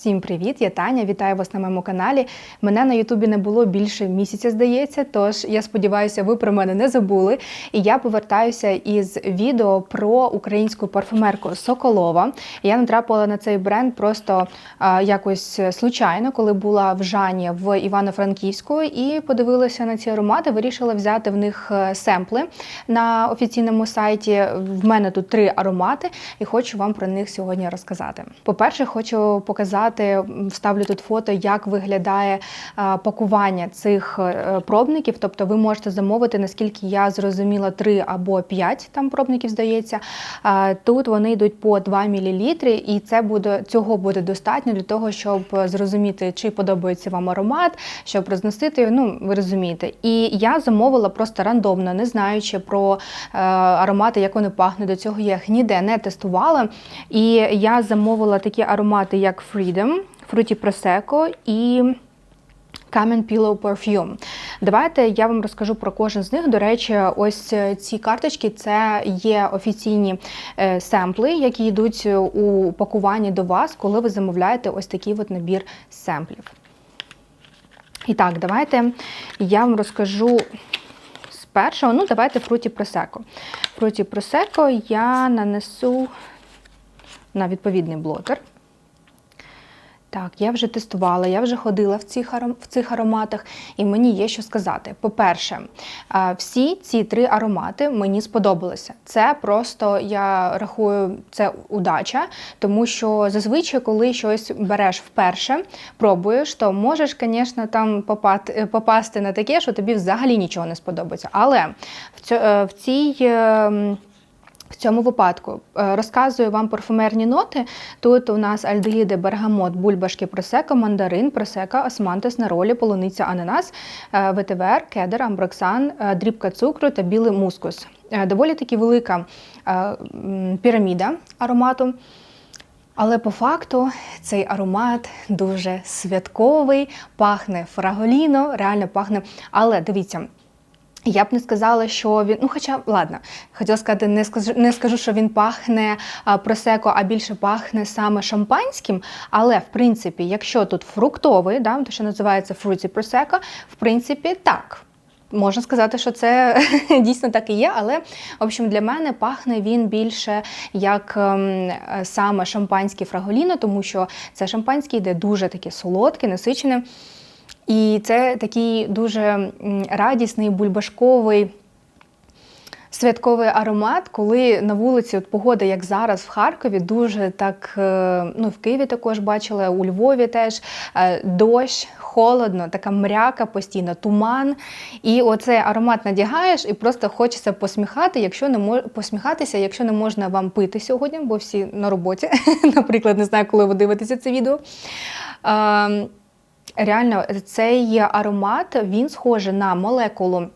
Всім привіт, я Таня. Вітаю вас на моєму каналі. Мене на Ютубі не було більше місяця, здається. Тож я сподіваюся, ви про мене не забули. І я повертаюся із відео про українську парфумерку Соколова. Я натрапила на цей бренд просто а, якось случайно, коли була в Жані в Івано-Франківську і подивилася на ці аромати. Вирішила взяти в них е, семпли на офіційному сайті. В мене тут три аромати, і хочу вам про них сьогодні розказати. По-перше, хочу показати, вставлю тут фото, як виглядає пакування цих е, пробників. Тобто, ви можете замовити, наскільки я зрозуміла, три або п'ять там пробників, здається. Тут вони йдуть по 2 мл, і це буде цього буде достатньо для того, щоб зрозуміти, чи подобається вам аромат, щоб розносити. Ну, ви розумієте. І я замовила просто рандомно, не знаючи про е, аромати, як вони пахнуть. До цього я їх ніде не тестувала. І я замовила такі аромати, як Freedom, Fruity Prosecco і Camel Pillow Perfume. Давайте я вам розкажу про кожен з них. До речі, ось ці карточки це є офіційні е, семпли, які йдуть у пакуванні до вас, коли ви замовляєте ось такий от набір семплів. І так, давайте я вам розкажу з першого. Ну, давайте Fruity Prosecco. Fruity Prosecco я нанесу на відповідний блотер. Так, я вже тестувала, я вже ходила в цих в цих ароматах, і мені є що сказати. По-перше, всі ці три аромати мені сподобалися. Це просто я рахую це удача, тому що зазвичай, коли щось береш вперше, пробуєш, то можеш, звісно, там попати, попасти на таке, що тобі взагалі нічого не сподобається. Але в, е, в цій. Цьому випадку е, розказую вам парфумерні ноти. Тут у нас альдегіди, бергамот, бульбашки, просека, мандарин, просека, османтес, неролі, полуниця, ананас, е, ветивер, кедр, амброксан, е, дрібка цукру та білий мускус. Доволі таки велика піраміда аромату. Але по факту цей аромат дуже святковий, пахне фраголіно, реально пахне. Але дивіться, я б не сказала, що він. Ну, хоча, ладно, хотіла сказати, не скажу, не скажу, що він пахне просеко, а більше пахне саме шампанським. Але в принципі, якщо тут фруктовий, да, то що називається fruity prosecco, в принципі, так. Можна сказати, що це дійсно так і є, але в общем для мене пахне він більше як ем, саме шампанське фраголіно, тому що це шампанське йде дуже таке солодке, насичене. І це такий дуже радісний, бульбашковий. Святковий аромат, коли на вулиці от погода, як зараз в Харкові, дуже так, е, ну в Києві також бачила, у Львові теж е, дощ, холодно, така мряка постійно, туман. І оцей аромат надягаєш, і просто хочеться посміхати, якщо не мож... посміхатися, якщо не можна вам пити сьогодні, бо всі на роботі. Наприклад, не знаю, коли ви дивитеся це відео. Е, Реально, цей аромат він схожий на молекулу.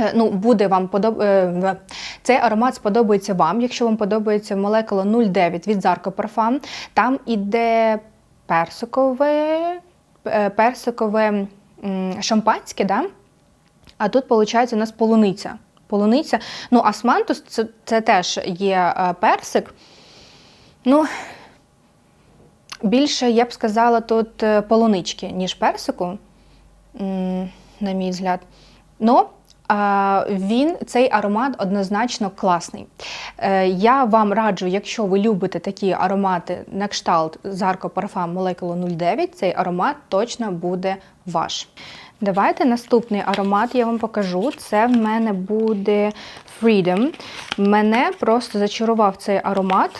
Е, Ну, буде вам подоб... е, Цей аромат сподобається вам, якщо вам подобається молекула 09 від Zarco Parfum. Там іде персикове, е, персикове шампанське, да? а тут, виходить, у нас полуниця. Полуниця. Ну, асмантус це, це теж є е, персик. Ну, більше, я б сказала, тут е, полунички, ніж персику, на мій взгляд. Ну, він, цей аромат однозначно класний. Е, Я вам раджу, якщо ви любите такі аромати на кшталт Zarco Parfum Molecule 09, цей аромат точно буде ваш. Давайте наступний аромат я вам покажу. Це в мене буде Freedom. Мене просто зачарував цей аромат.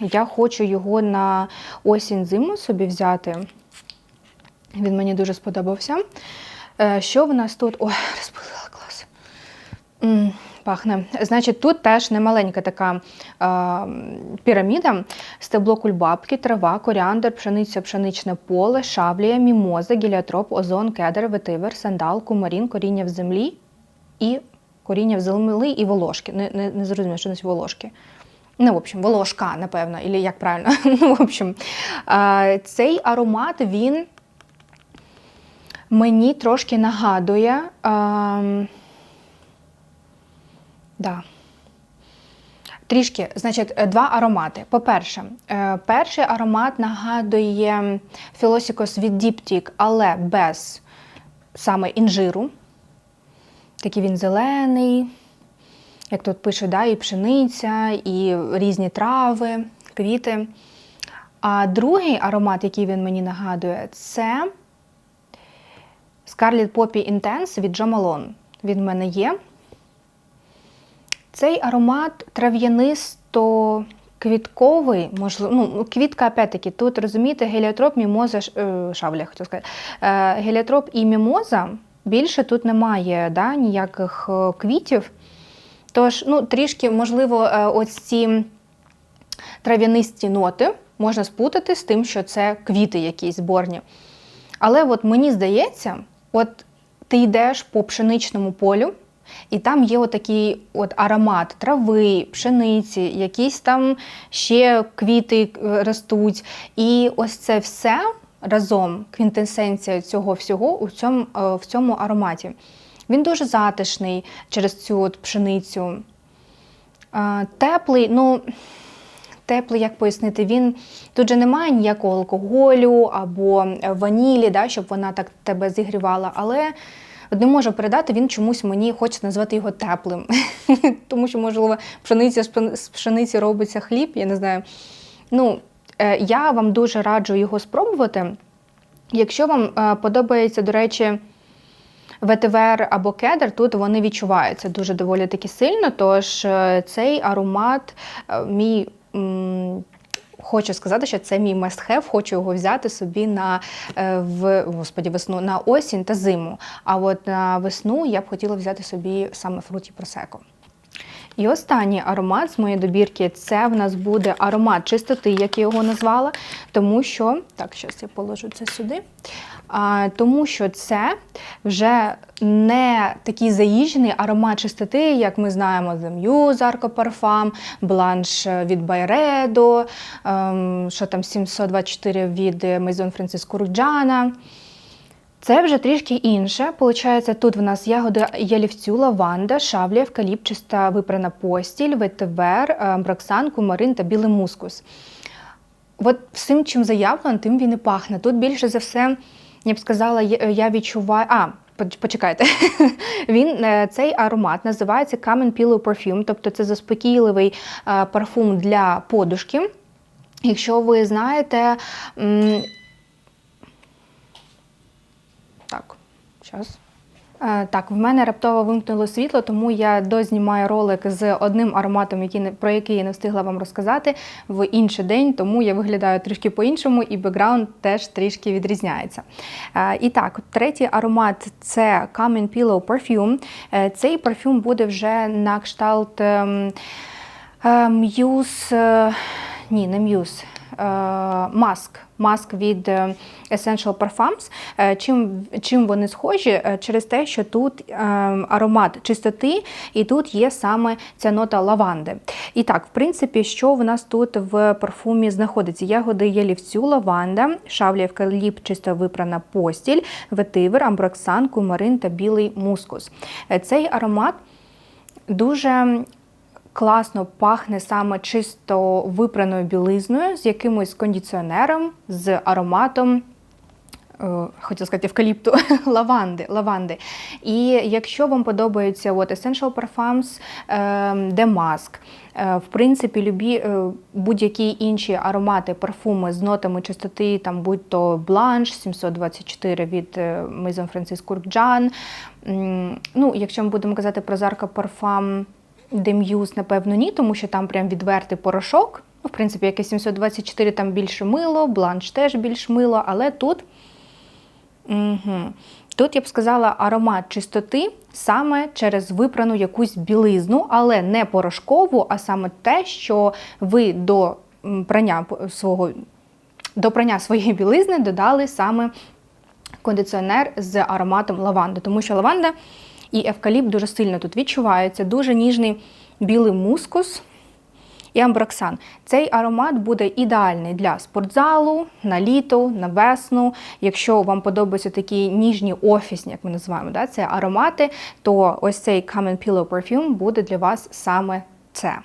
Я хочу його на осінь зиму собі взяти. Він мені дуже сподобався. Е, Що в нас тут? Ой, розпилила клас. Пахне. Значить, тут теж немаленька така е, піраміда: стебло кульбабки, трава, коріандр, пшениця, пшеничне поле, шаблія, мімоза, гіліотроп, озон, кедр, ветивер, сандал, кумарін, коріння в землі і коріння в землі і волошки. Не, не, не зрозуміло, що нас волошки. Ну, в общем, волошка, напевно, або як правильно. ну, в общем, цей аромат він мені трошки нагадує. Е, да. Трішки, значить, два аромати. По-перше, е, перший аромат нагадує Philosopos від Diptyque, але без саме інжиру. Такий він зелений, як тут пише, да, і пшениця, і різні трави, квіти. А другий аромат, який він мені нагадує, це Scarlet Poppy Intense від Jo Malone. Він в мене є. Цей аромат трав'янисто квітковий, можливо, ну, квітка, опять-таки, тут розумієте, геліотроп, мімоза, е, шавля, хотів сказати. Е, геліотроп і мімоза більше тут немає да, ніяких е, квітів. Тож, ну, трішки, можливо, е, ось ці трав'янисті ноти можна спутати з тим, що це квіти якісь зборні. Але от мені здається, от ти йдеш по пшеничному полю, і там є отакий от аромат трави, пшениці, якісь там ще квіти е, ростуть. І ось це все разом, квінтесенція цього всього у цьому, е, в цьому ароматі. Він дуже затишний через цю от пшеницю. Теплий, ну. Теплий, як пояснити, він тут же немає ніякого алкоголю або е, ванілі, да, щоб вона так тебе зігрівала. Але не можу передати, він чомусь мені хоче назвати його теплим. Тому що, можливо, пшениця з пшениці робиться хліб, я не знаю. Ну, е, я вам дуже раджу його спробувати. Якщо вам е, подобається, до речі, ветивер або кедр, тут вони відчуваються дуже доволі таки сильно. Тож е, цей аромат е, мій. Хочу сказати, що це мій must-have, хочу його взяти собі на е, в господі, весну на осінь та зиму. А от на весну я б хотіла взяти собі саме фруті просеко. І останній аромат з моєї добірки це в нас буде аромат чистоти, як я його назвала, тому що так, зараз я положу це сюди. А, тому що це вже не такий заїжджений аромат чистоти, як ми знаємо, The Muse Arco Parfum, Blanche від Byredo, ем, що там 724 від Maison Francisco Ruggiana. Це вже трішки інше. Получається, тут в нас ягоди ялівцю, лаванда, шавля, евкаліпт, випрана постіль, ветивер, е, броксан, кумарин та білий мускус. От всім, чим заявлено, тим він і пахне. Тут більше за все, я б сказала, я я відчуваю. А, почекайте. Він е, цей аромат називається Common Pillow Perfume, тобто це заспокійливий е, парфум для подушки. Якщо ви знаєте, так, зараз. Так, в мене раптово вимкнуло світло, тому я дознімаю ролик з одним ароматом, який про який я не встигла вам розказати в інший день, тому я виглядаю трішки по-іншому, і бекграунд теж трішки відрізняється. Е, І так, третій аромат це Common Pillow Perfume. Е, Цей парфюм буде вже на кшталт ем, е, Muse, е, ні, не Muse, е, Mask. Маск від е, Essential Parfums. Е, Чим, чим вони схожі? Через те, що тут аромат чистоти, і тут є саме ця нота лаванди. І так, в принципі, що в нас тут в парфумі знаходиться? Ягоди ялівцю, лаванда, шавля, евкаліпт, чисто випрана постіль, ветивер, амброксан, кумарин та білий мускус. Цей аромат дуже класно пахне саме чисто випраною білизною з якимось кондиціонером, з ароматом. е, Хотіла сказати евкаліпту лаванди, лаванди. І якщо вам подобається от Essential Parfums, е, Damask, е, в принципі, любі будь-які інші аромати, парфуми з нотами чистоти, там будь-то Blanche 724 від Maison Kurkdjian. М, Ну, якщо ми будемо казати про Zarka Parfum Дем'юз, напевно, ні, тому що там прям відвертий порошок. Ну, в принципі, як і 724 там більше мило, бланш теж більш мило, але тут, угу. тут я б сказала аромат чистоти саме через випрану якусь білизну, але не порошкову, а саме те, що ви до прання свого до прання своєї білизни додали саме кондиціонер з ароматом лаванди, тому що лаванда і евкаліпт дуже сильно тут відчуваються, дуже ніжний білий мускус і амброксан. Цей аромат буде ідеальний для спортзалу, на літо, на весну. Якщо вам подобаються такі ніжні офісні, як ми називаємо, да, це аромати, то ось цей Common Pillow Perfume буде для вас саме це.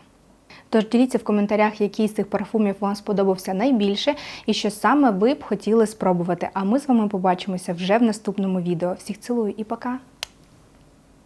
Тож діліться в коментарях, який з цих парфумів вам сподобався найбільше і що саме ви б хотіли спробувати. А ми з вами побачимося вже в наступному відео. Всіх цілую і пока!